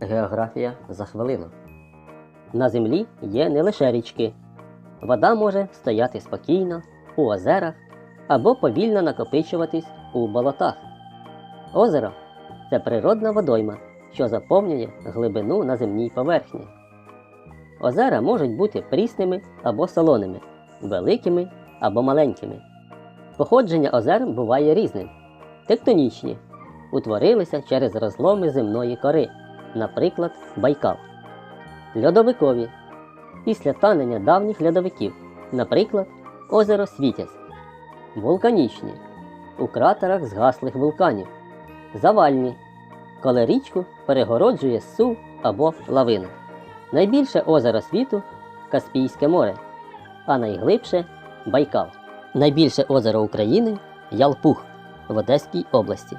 Географія за хвилину. На землі є не лише річки. Вода може стояти спокійно у озерах або повільно накопичуватись у болотах. Озеро це природна водойма, що заповнює глибину на земній поверхні. Озера можуть бути прісними або солоними, великими або маленькими. Походження озер буває різним. Тектонічні утворилися через розломи земної кори, наприклад, Байкал. Льодовикові після танення давніх льодовиків, наприклад, озеро Світязь. Вулканічні у кратерах згаслих вулканів. Завальні, коли річку перегороджує сув або лавина. Найбільше озеро світу Каспійське море, а найглибше Байкал. Найбільше озеро України Ялпух в Одеській області.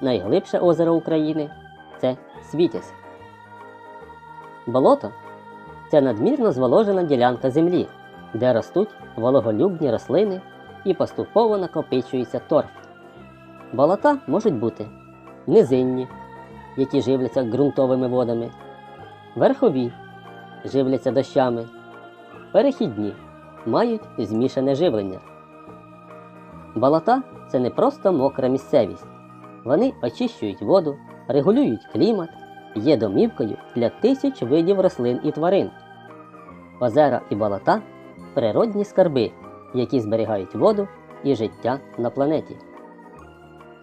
Найглибше озеро України це Світязь. Болото це надмірно зволожена ділянка землі, де ростуть вологолюбні рослини і поступово накопичується торф. Болота можуть бути низинні, які живляться ґрунтовими водами, верхові, живляться дощами, перехідні, мають змішане живлення. Болота це не просто мокра місцевість. Вони очищують воду, регулюють клімат, є домівкою для тисяч видів рослин і тварин. Озера і болота природні скарби, які зберігають воду і життя на планеті.